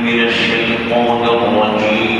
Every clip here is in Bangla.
من الشيطان الرجيم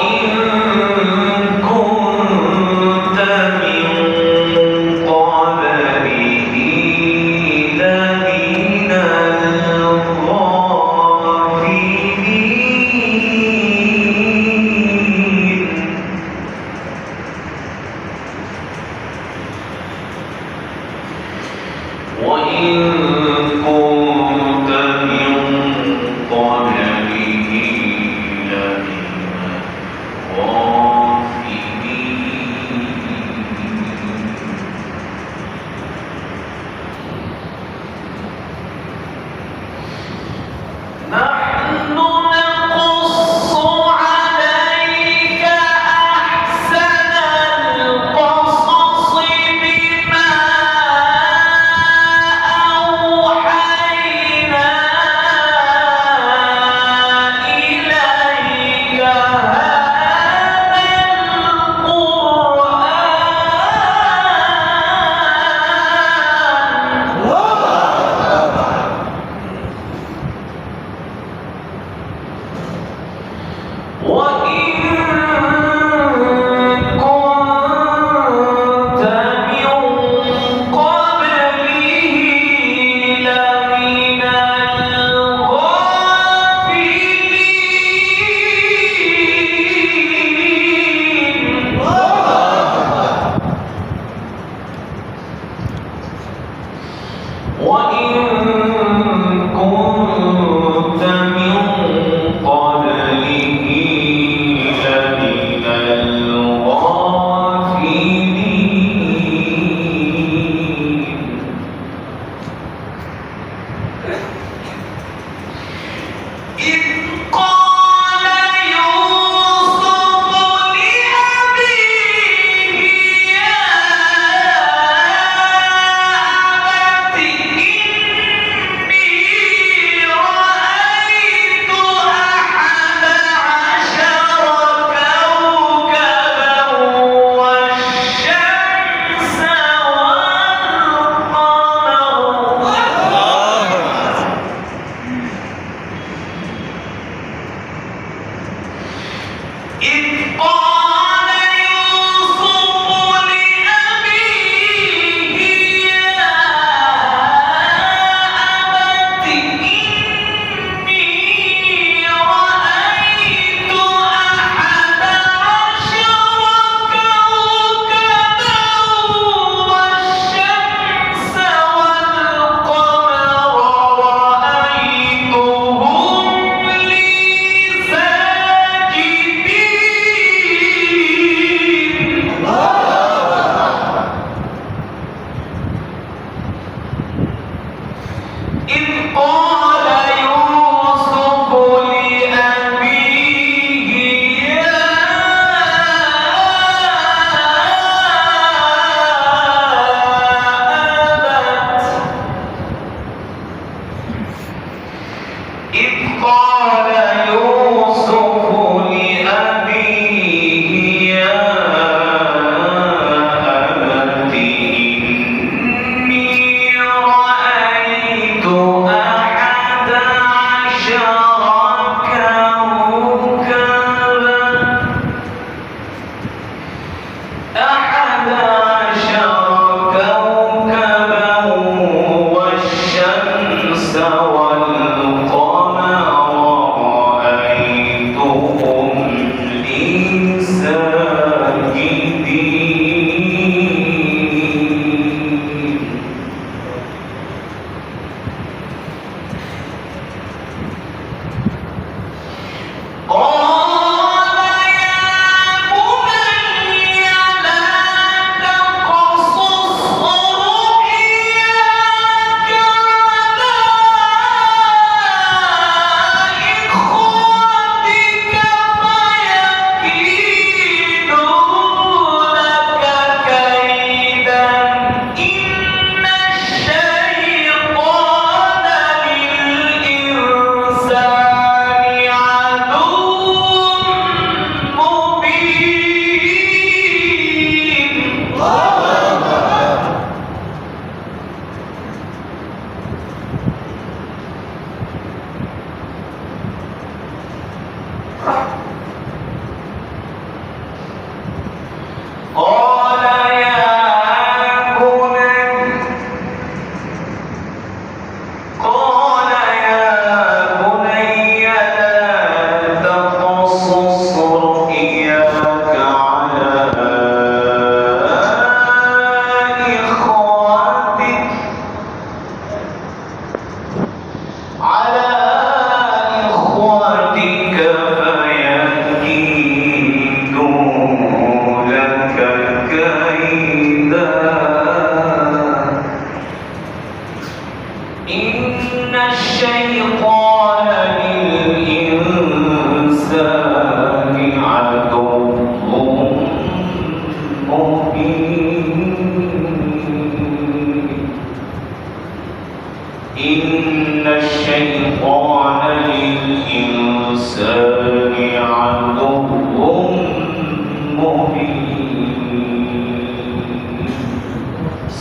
إن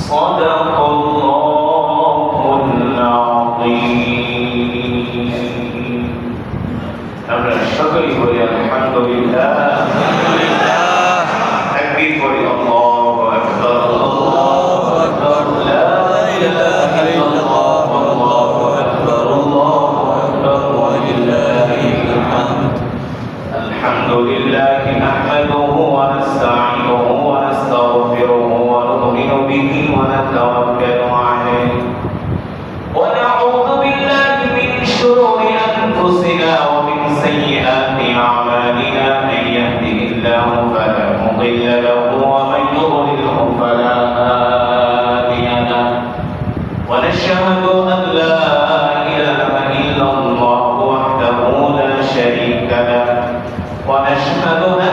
صدق الله ونشهد أن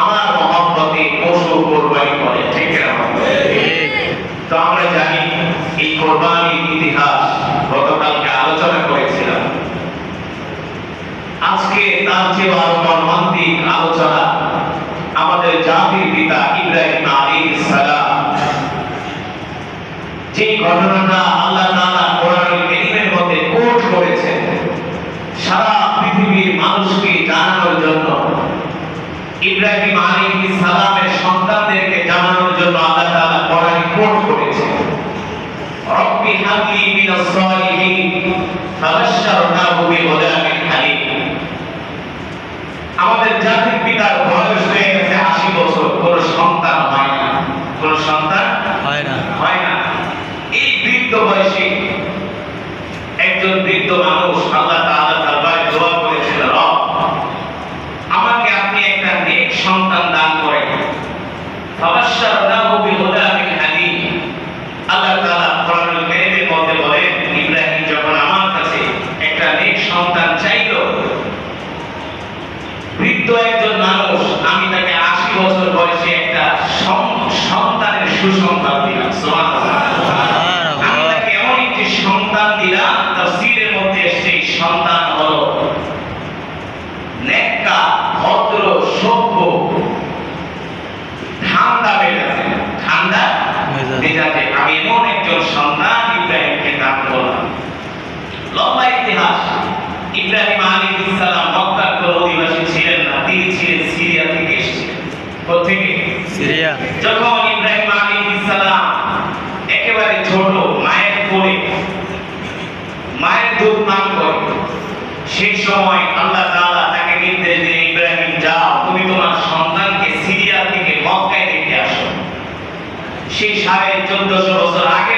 আমার পশু কোরবানি করে, ঠিক তো আমরা জানি এই কোরবানির ইতিহাস গতকালকে আলোচনা করেছিলাম। আজকে তার চেয়ে আরও মর্মান্তিক আলোচনা আমাদের জাতির পিতা ইব্রাহিম আলী সালাম। যে ঘটনাটা বয়সে একজন বৃদ্ধ মানুষ আল্লাহ তাআলা দরবারে দোয়া করেছিল, রব, আমাকে আপনি একটা নেক সন্তান দান করেন। ফাবাশশারনাহু বিহুদা মিন হালিম। আল্লাহ তাআলা কোরআনুল কারীমের মধ্যে বলেন, ইব্রাহিম যখন আমার কাছে একটা নেক সন্তান চাইল, বৃদ্ধ একজন মানুষ, আমি তাকে 80 বছর বয়সে একটা সন্তানের সুসংবাদ দিলাম, সুবহানাল্লাহ। সালাম অধিবাসী ছিলেন না তিনি ছিলেন সিরিয়া থেকে সিরিয়া। যখন ইব্রাহিম সালাম একেবারে ছোট মায়ের কোলে মায়ের দুধ পান করে সেই সময় আল্লাহ তাআলা তাকে নির্দেশ ইব্রাহিম যাও তুমি তোমার সন্তানকে সিরিয়া থেকে মক্কায় রেখে আসো। সেই সাড়ে চোদ্দশো বছর আগে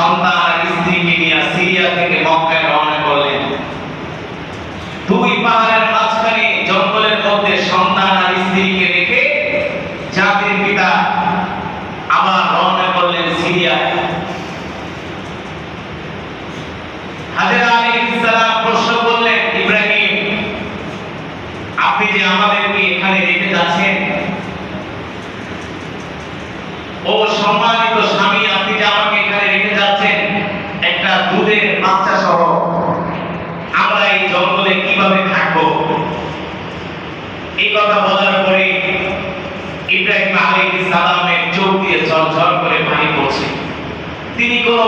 Mong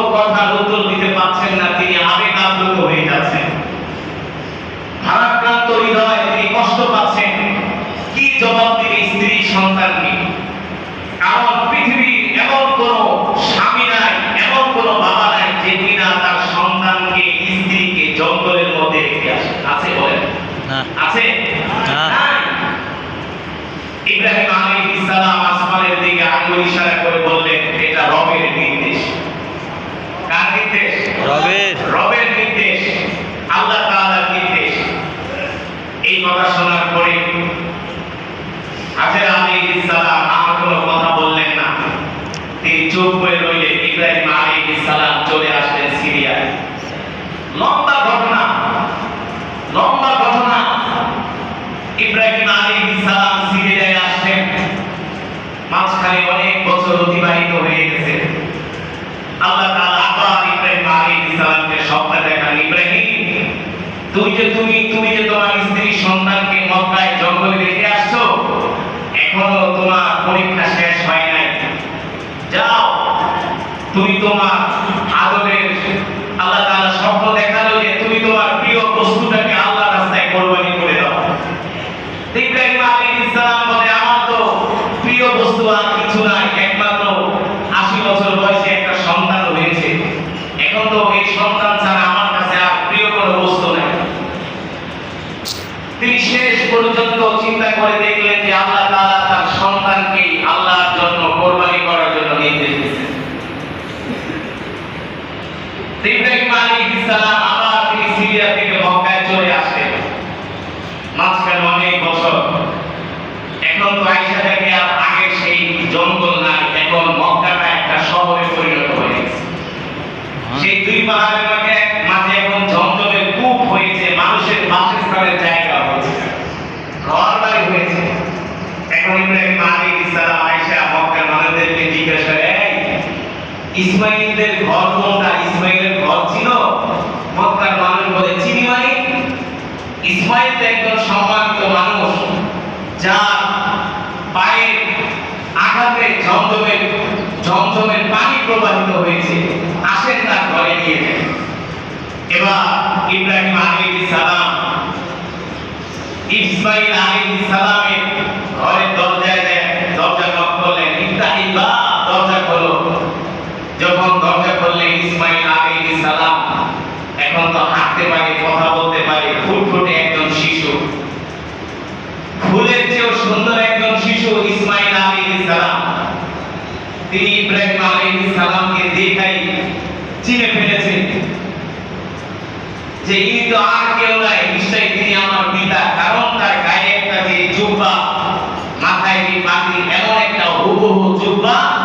কথা উত্তর দিতে পারছেন না সুন্দর শিশু ইসমাইল সালাম। তিনি যে তো আর কেউ নাই, নিশ্চয়ই তিনি আমার পিতা। কারণ Deus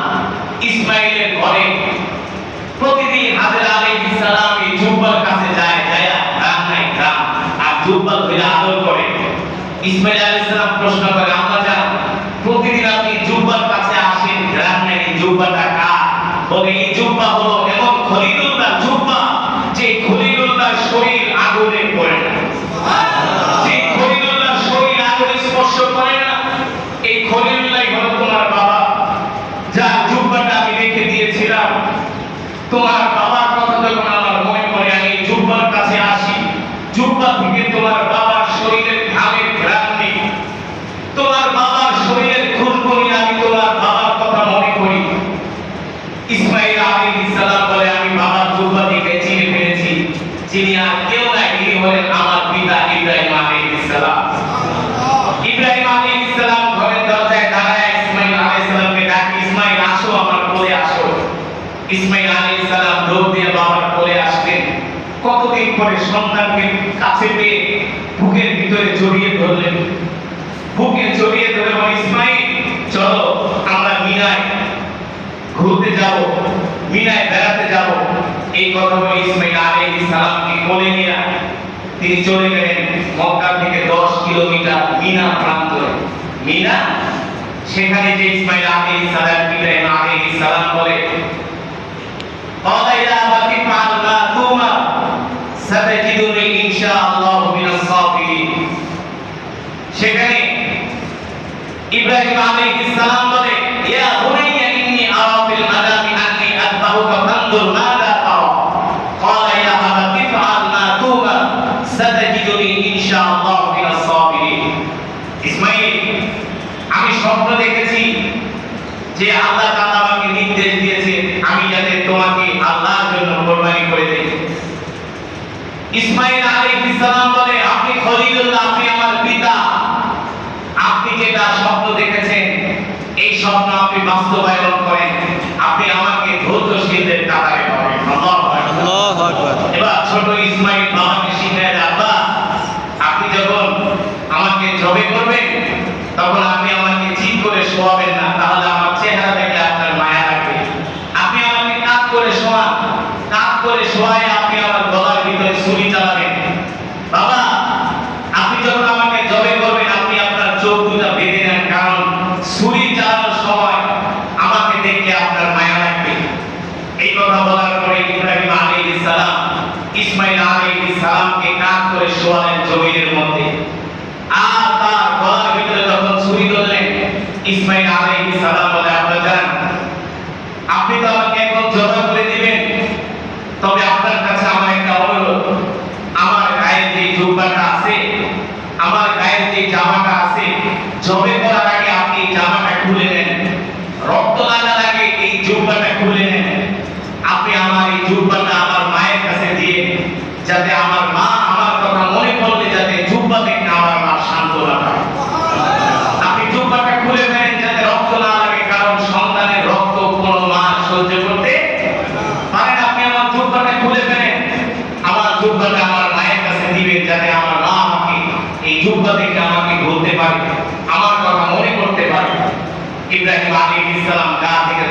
তিনি চলে গেলেন মক্কা থেকে দশ কিলোমিটার মিনা প্রান্ত মিনা? সেখানে যে ইসমাইল আলী সালাম, ইব্রাহিম আলী সালাম বলে সেখানে ইব্রাহিম আলাইহিস সালাম বলে, ইয়া হুনাইয়া ইন্নী আরা ফিল মানামি আন্নী আতবাহুকা ফানজুর মা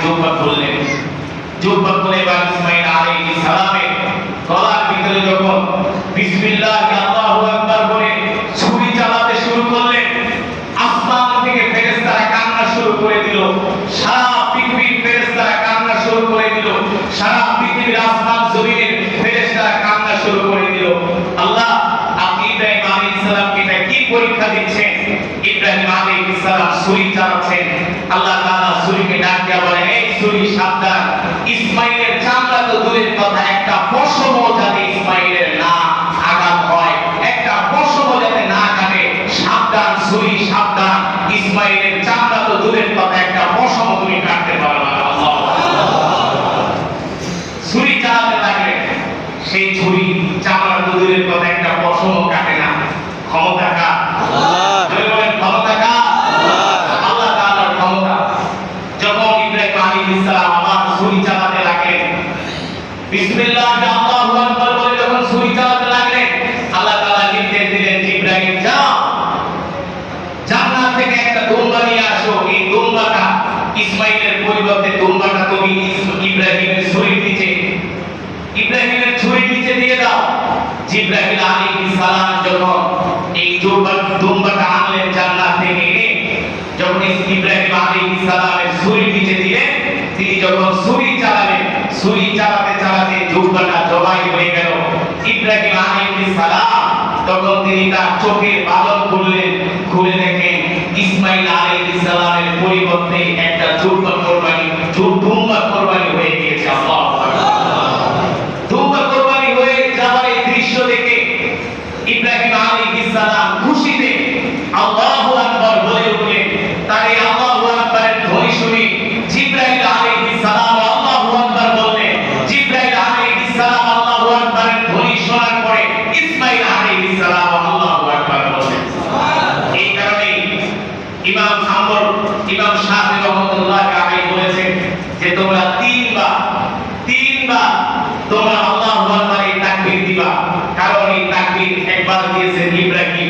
जो पकड़ने जो पकड़ने वाले समय आ रहे हैं सलामे कोला पितर जो को बिस्मिल्लाह का তিনি যখন সুরি চালালেন সুরি চালাতে চালাতে দুর্ঘটনা জবাই হয়ে গেল। ইব্রাহিম আলাইহিস সালাম তখন তিনি তার চোখের বালক খুললেন, খুলে দেখেন ইসমাইল আলাইহিস সালামের পরিবর্তে একটা দুর্ঘটনা কোরবানি দুর্ঘটনা কোরবানি হয়ে গেল। que se libra aquí.